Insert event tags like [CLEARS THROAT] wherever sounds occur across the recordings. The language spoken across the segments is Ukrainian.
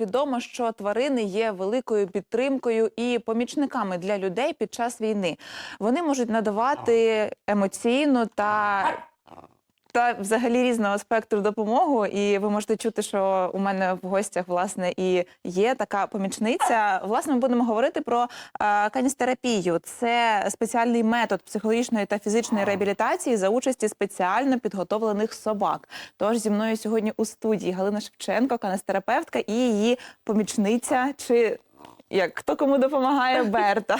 відомо, що тварини є великою підтримкою і помічниками для людей під час війни. Вони можуть надавати емоційну та. Та взагалі різного спектру допомогу, і ви можете чути, що у мене в гостях власне і є така помічниця. Власне, ми будемо говорити про е, каністерапію. Це спеціальний метод психологічної та фізичної реабілітації за участі спеціально підготовлених собак. Тож зі мною сьогодні у студії Галина Шевченко, канестерапевтка, і її помічниця, чи як хто кому допомагає Берта.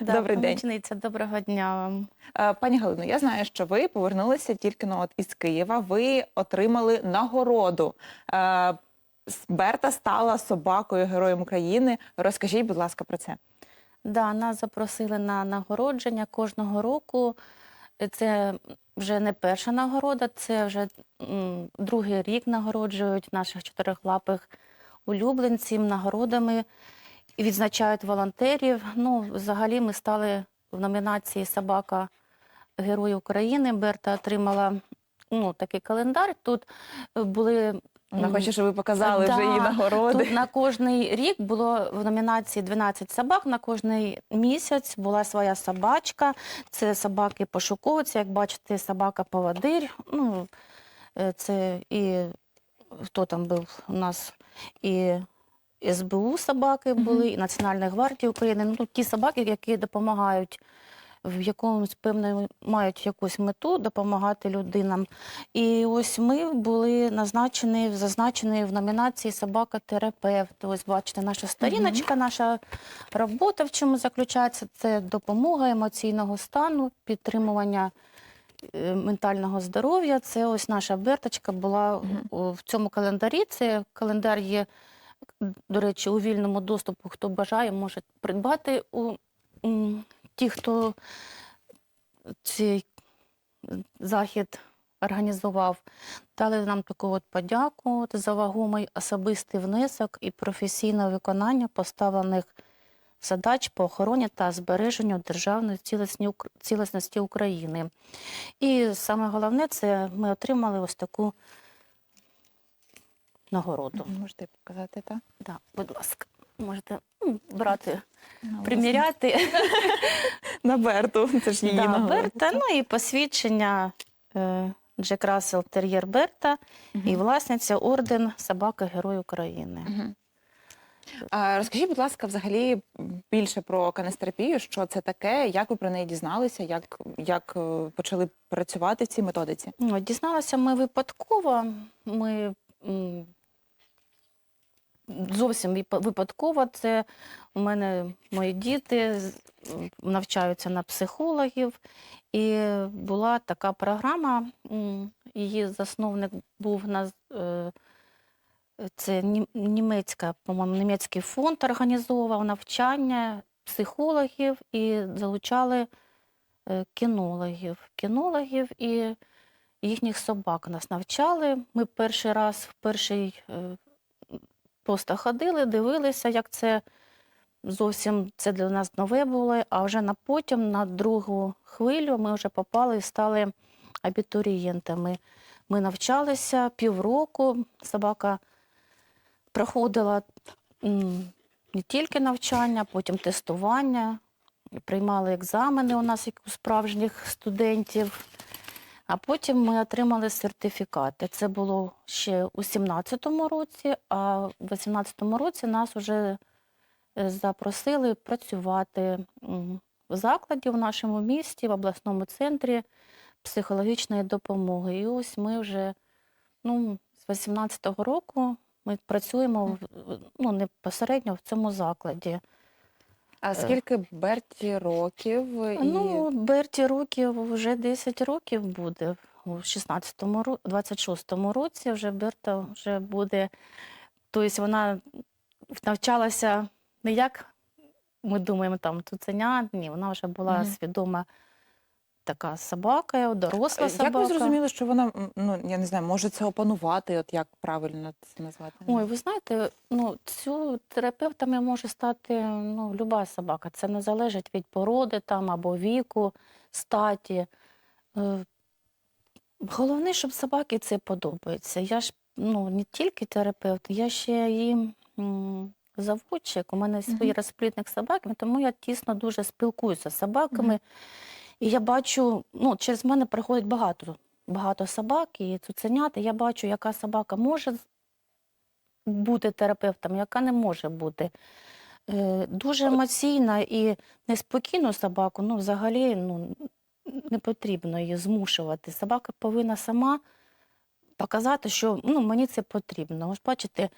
Добрий день. помічниця, доброго дня вам. Е, Пані Галино, я знаю, що ви повернулися тільки ну, от із Києва. Ви отримали нагороду. Е, с- Берта стала собакою Героєм України. Розкажіть, будь ласка, про це. Да, нас запросили на нагородження кожного року. Це вже не перша нагорода, це вже м, другий рік нагороджують наших чотирихлапих улюбленців нагородами відзначають волонтерів. Ну, взагалі, ми стали в номінації Собака Герой України. Берта отримала ну, такий календар. Тут були Вона хоче, щоб ви показали да, вже її нагороди. Тут на кожний рік було в номінації 12 собак. На кожний місяць була своя собачка. Це собаки пошуковиці, як бачите, собака поводир. Ну, е, це і хто там був у нас і. СБУ собаки були, і Національної гвардії України. Ну, ті собаки, які допомагають в якомусь певному мають якусь мету допомагати людинам. І ось ми були назначені, зазначені в номінації собака-терапевт. Ось бачите, наша сторіночка, наша робота в чому заключається? Це допомога емоційного стану, підтримування е, ментального здоров'я. Це ось наша берточка була в цьому календарі. Це календар є, до речі, у вільному доступу. Хто бажає, може придбати у ті, хто цей захід організував, дали нам таку от подяку за вагомий особистий внесок і професійне виконання поставлених задач по охороні та збереженню державної цілісності України. І саме головне, це ми отримали ось таку нагороду. Можете показати, так? Да, будь ласка, можете м, брати, Ну, приміряти. [LAUGHS] На Берту. Це ж її Да, нагорода. Берта, ну і посвідчення е, Джек Рассел Тер'єр Берта Мгм. і власниця орден Собака Герой України. Мгм. А, розкажіть, будь ласка, взагалі більше про канестерапію, що це таке, як ви про неї дізналися, як, як е, почали працювати в цій методиці? Ну, Дізналася ми випадково. Ми зовсім випадково. Це у мене мої діти навчаються на психологів, і була така програма. Її засновник був на е, це німецька, по-моєму, німецький фонд організовував навчання психологів і залучали е, кінологів. Кінологів і їхніх собак нас навчали. Ми перший раз в перший е, просто ходили, дивилися, як це зовсім це для нас нове було. А вже на потім, на другу хвилю, ми вже попали і стали абітурієнтами. Ми навчалися півроку. Собака проходила не тільки навчання, потім тестування, приймали екзамени у нас, як у справжніх студентів. А потім ми отримали сертифікати. Це було ще у 17-му році, а в 18-му році нас вже е, запросили працювати в закладі в нашому місті, в обласному центрі психологічної допомоги. І ось ми вже ну, з 18-го року ми працюємо ну, не в цьому закладі. А скільки Берті років? І... Ну, Берті років вже 10 років буде. У 16-му, ро- 26-му році вже Берта вже буде. Тобто вона навчалася не як ми думаємо, там цуценя, ні, вона вже була Мгм. свідома така собака, доросла Як собака. ви зрозуміли, що вона, ну я не знаю, може це опанувати, от як правильно це назвати? Ой, ви знаєте, ну цю терапевтами може стати ну, люба собака. Це не залежить від породи там або віку, статі. Е, Головне, щоб собаки це подобається. Я ж ну, не тільки терапевт, я ще і заводчик. У мене Мгм. розплідник собаки, тому я тісно дуже спілкуюся з собаками. І я бачу, ну, через мене проходить багато, багато собак і цуценят, і я бачу, яка собака може бути терапевтом, яка не може бути. Е, Дуже емоційна і неспокійну собаку, ну, взагалі, ну, не потрібно її змушувати. Собака повинна сама показати, що ну, мені це потрібно. Ось бачите,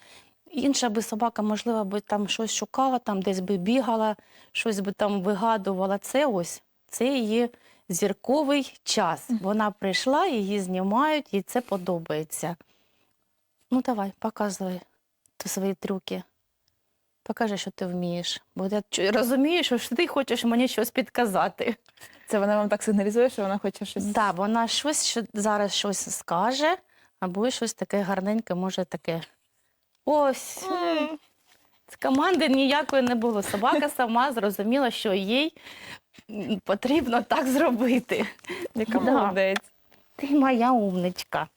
інша би собака, можливо, би там щось шукала, там десь би бігала, щось би там вигадувала. Це ось це її зірковий час. Вона прийшла, її знімають, їй це подобається. Ну, давай, показуй свої трюки. Покажи, що ти вмієш. Бо я розумію, що ти хочеш мені щось підказати. Це вона вам так сигналізує, що вона хоче щось. Да, вона щось що зараз щось скаже, або щось таке гарненьке, може таке. Ось. З команди ніякої не було. Собака сама зрозуміла, що їй потрібно так зробити. Яка Да. молодець. Ти моя умничка.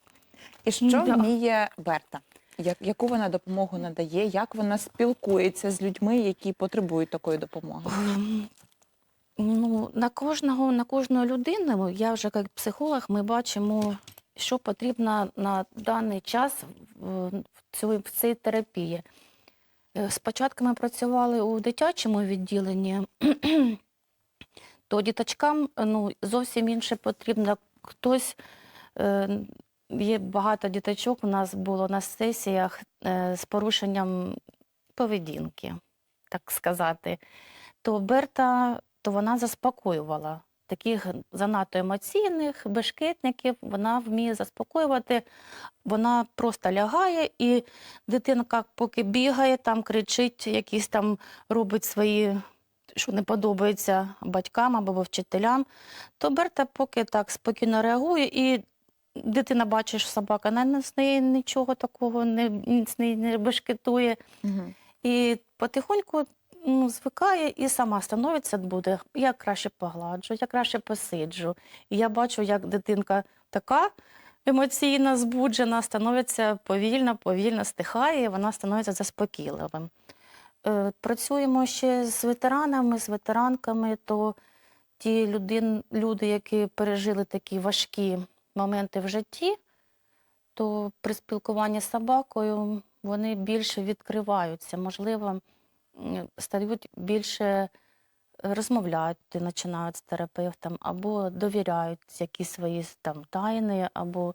І що Да. вміє Берта? Як, яку вона допомогу надає? Як вона спілкується з людьми, які потребують такої допомоги? Ем, Ну, на кожного, на кожну людину, я вже як психолог, ми бачимо, що потрібно на даний час в, в, цій, в цій терапії. Е, Спочатку ми працювали у дитячому відділенні, то діточкам ну, зовсім інше потрібно. Хтось, е, є багато діточок у нас було на сесіях е, з порушенням поведінки, так сказати. То Берта, то вона заспокоювала. Таких занадто емоційних, бешкетників, вона вміє заспокоювати. Вона просто лягає, і дитинка, поки бігає, там кричить, якісь там робить свої, що не подобається батькам або вчителям, то Берта поки так спокійно реагує, і дитина бачить, що собака на з неї нічого такого не, з неї не бешкетує. Мгм. І потихоньку ну, звикає і сама становиться буде. Я краще погладжу, я краще посиджу. І я бачу, як дитинка така емоційна, збуджена, становиться повільно, повільно стихає, і вона становиться заспокійливим. Е, Працюємо ще з ветеранами, з ветеранками, то ті людин, люди, які пережили такі важкі моменти в житті, то при спілкуванні з собакою вони більше відкриваються, можливо, стають більше розмовляти, починають з терапевтом, або довіряють якісь свої там тайни, або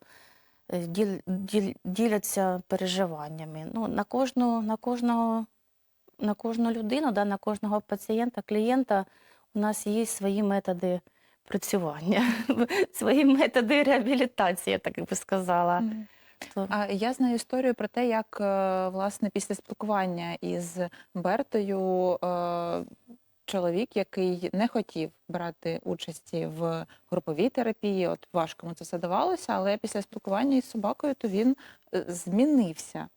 е, діл- діл- діляться переживаннями. Ну, на кожну, на кожного, на кожну людину, да, на кожного пацієнта, клієнта у нас є свої методи працювання, [LAUGHS] свої методи реабілітації, я так би сказала. А я знаю історію про те, як е, власне після спілкування із Бертою е, чоловік, який не хотів брати участі в груповій терапії, от важко йому це все давалося, але після спілкування із собакою, то він е, змінився.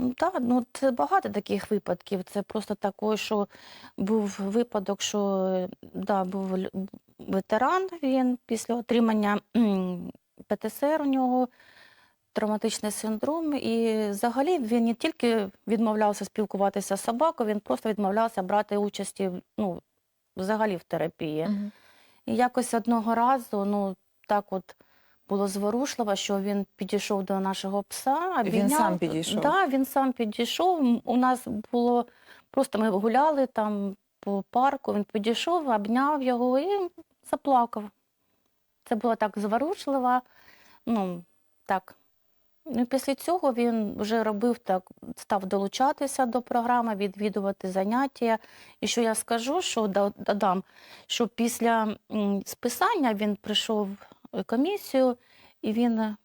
Ну так, ну це багато таких випадків. Це просто такий, що був випадок, що да, був лю- ветеран, він після отримання м, ПТСР у нього травматичний синдром. І взагалі він не тільки відмовлявся спілкуватися з собакою, він просто відмовлявся брати участі в- ну, взагалі в терапії. Мгм. І якось одного разу, ну так от було зворушливо, що він підійшов до нашого пса. Він сам підійшов? Да, він сам підійшов. У нас було просто ми гуляли там по парку. Він підійшов, обняв його і заплакав. Це було так зворушливо. Ну, так. Ну, після цього він вже робив так, став долучатися до програми, відвідувати заняття. І що я скажу, що да- додам, що після списання він прийшов комісію, і він е,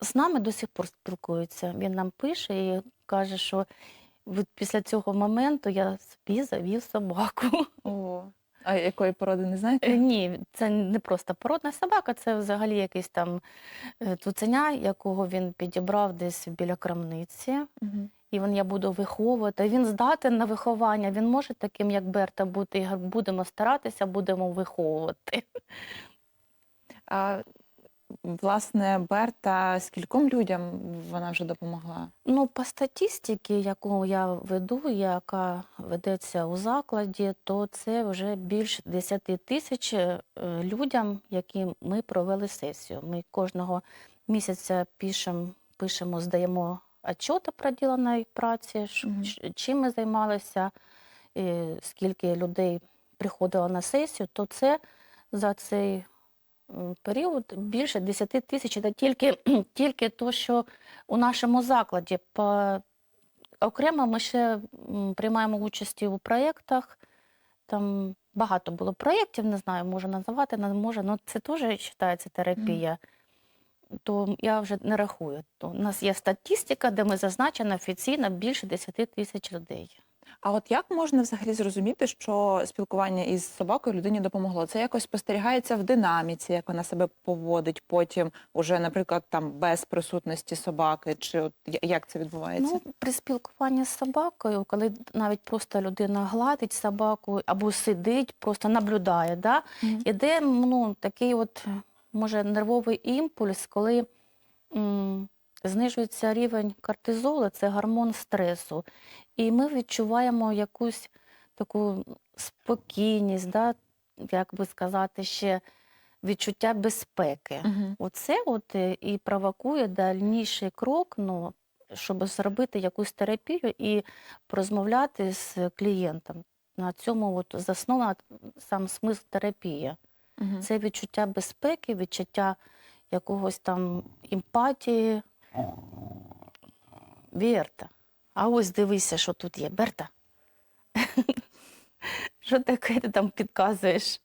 з нами до сих пор спілкується. Він нам пише і каже, що після цього моменту я собі завів собаку. [LAUGHS] О, а якої породи не Е, знаєте? Ні, це не просто породна собака, це взагалі якийсь там е, цуценя, якого він підібрав десь біля крамниці. Мгм. І він я буду виховувати. Він здатен на виховання. Він може таким, як Берта, бути. І будемо старатися, будемо виховувати. А власне, Берта скільком людям вона вже допомогла? Ну, по статистиці, яку я веду, яка ведеться у закладі, то це вже більше 10 тисяч е, людям, які ми провели сесію. Ми кожного місяця пишемо, пишемо здаємо отчет о проділеній праці, Мгм. ч- чим ми займалися, скільки людей приходило на сесію, то це за цей період більше 10 тисяч. Це тільки, [CLEARS THROAT] тільки то, що у нашому закладі. По... Окремо ми ще приймаємо участь у проєктах. Там багато було проєктів, не знаю, можу називати, не можу, але це теж вважається терапія. То я вже не рахую. То у нас є статистика, де ми зазначено офіційно більше 10 тисяч людей. А от як можна взагалі зрозуміти, що спілкування із собакою людині допомогло? Це якось спостерігається в динаміці, як вона себе поводить потім, уже, наприклад, там без присутності собаки, чи от як це відбувається? Ну, при спілкуванні з собакою, коли навіть просто людина гладить собаку або сидить, просто наблюдає, да? Мгм. іде ну, такий от, може, нервовий імпульс, коли м, знижується рівень кортизолу, це гормон стресу. І ми відчуваємо якусь таку спокійність, да? як би сказати, ще відчуття безпеки. Мгм. Оце от е, і провокує дальніший крок, ну, щоб зробити якусь терапію і порозмовляти з клієнтом. На цьому от заснована сам смисл терапії. Мгм. Це відчуття безпеки, відчуття якогось там емпатії. Вірта. А ось дивися, що тут є. Берта. [LAUGHS] Що таке ти там підказуєш?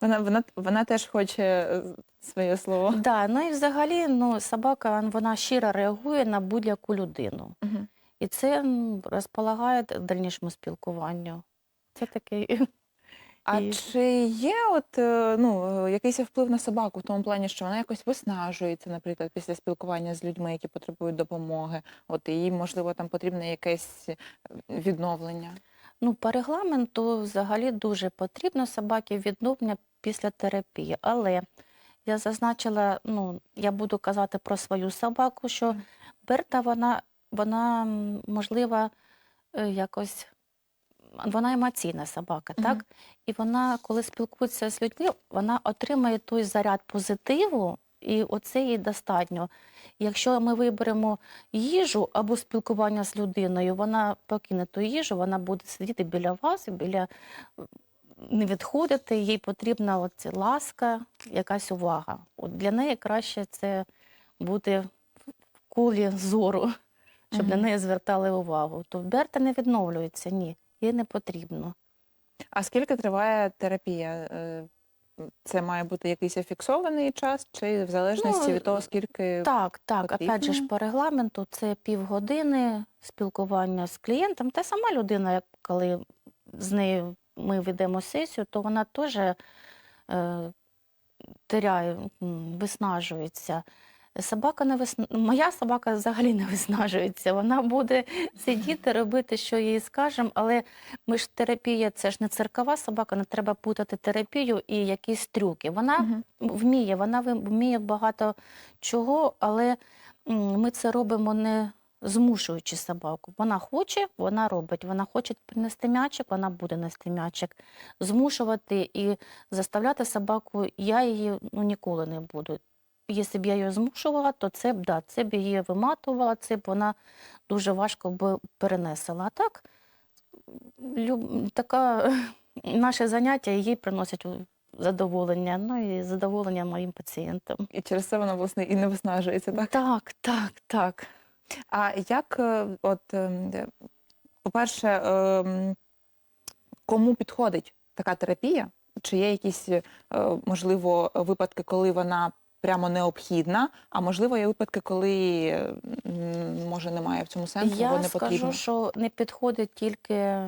Вона, вона, вона теж хоче е, своє слово. Да, ну і взагалі ну, собака вона щиро реагує на будь-яку людину. Мгм. І це розполагає дальнішому спілкуванню. Це такий. А І- чи є от е, ну е, якийсь вплив на собаку в тому плані, що вона якось виснажується, наприклад, після спілкування з людьми, які потребують допомоги? От і їй, можливо, там потрібне якесь е, відновлення? Ну, по регламенту взагалі дуже потрібно собаки відновлення після терапії. Але я зазначила, ну, я буду казати про свою собаку, що Берта, вона, вона можливо, якось. Вона емоційна собака, так? І вона, коли спілкується з людьми, вона отримує той заряд позитиву, і оце їй достатньо. Якщо ми виберемо їжу або спілкування з людиною, вона покине ту їжу, вона буде сидіти біля вас, біля не відходити, їй потрібна от ласка, якась увага. От для неї краще це бути в кулі зору, щоб на неї звертали увагу. То Берта не відновлюється, ні, їй не потрібно. А скільки триває терапія? Е, Це має бути якийсь фіксований час, чи в залежності Ну, від того, скільки Так, так. Опять же ж, по регламенту це півгодини спілкування з клієнтом. Та сама людина, коли з нею ми ведемо сесію, то вона теж е, теряє, виснажується. Собака не висна... Моя собака взагалі не виснажується. Вона буде сидіти, робити, що їй скажемо, але ми ж терапія, це ж не циркова собака, не треба путати терапію і якісь трюки. Вона Мгм. вміє, вона вміє багато чого, але ми це робимо не змушуючи собаку. Вона хоче, вона робить. Вона хоче принести м'ячик, вона буде нести м'ячик. Змушувати і заставляти собаку, я її ну, ніколи не буду. Якщо б я її змушувала, то це б да, це б її виматувала, це б вона дуже важко б перенесла. А так, люб... така [LAUGHS] наше заняття їй приносять задоволення, ну і задоволення моїм пацієнтам. І через це вона власне і не виснажується, так? Так, так, так. А як, е, от, ем, по-перше, ем, кому підходить така терапія? Чи є якісь, е, можливо, випадки, коли вона прямо необхідна, а можливо, є випадки, коли може немає в цьому сенсу, Я не потрібно? скажу, що не підходить тільки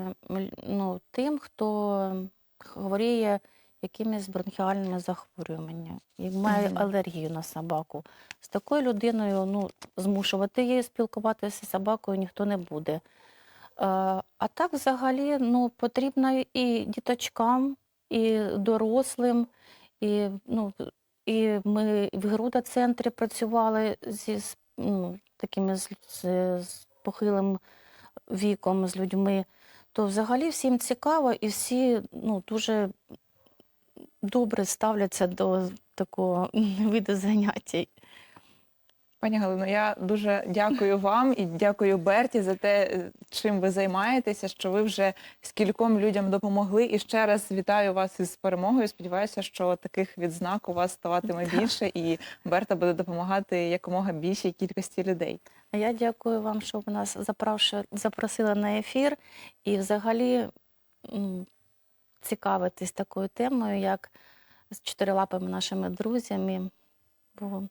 ну, тим, хто хворіє якимись бронхіальними захворюваннями і має Мгм. алергію на собаку. З такою людиною ну, змушувати її спілкуватися з собакою ніхто не буде. Е, А так, взагалі, ну, потрібно і діточкам, і дорослим, і ну, І ми в Груда-центрі працювали зі ну, такими з, з похилим віком, з людьми. То взагалі всім цікаво і всі ну, дуже добре ставляться до такого [LAUGHS] виду заняття. Пані Галино, я дуже дякую вам і дякую Берті за те, е, чим ви займаєтеся, що ви вже скільком людям допомогли. І ще раз вітаю вас із перемогою. Сподіваюся, що таких відзнак у вас ставатиме більше, і Берта буде допомагати якомога більшій кількості людей. А я дякую вам, що ви нас запросили на ефір і взагалі цікавитись такою темою, як з чотирилапими нашими друзями. Бо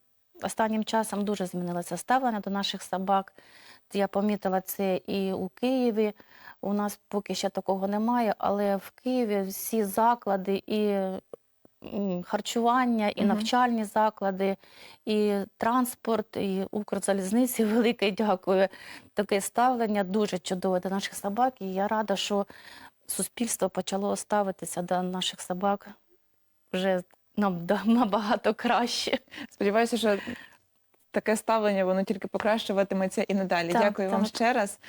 останнім часом дуже змінилося ставлення до наших собак. Я помітила це і у Києві. У нас поки ще такого немає, але в Києві всі заклади і харчування, і навчальні заклади, і транспорт, і Укрзалізниці [LAUGHS] велике дякую. Таке ставлення дуже чудове до наших собак. І я рада, що суспільство почало ставитися до наших собак вже нам [LAUGHS] набагато краще. Сподіваюся, що таке ставлення воно тільки покращуватиметься і надалі. Так, Дякую вам ще раз.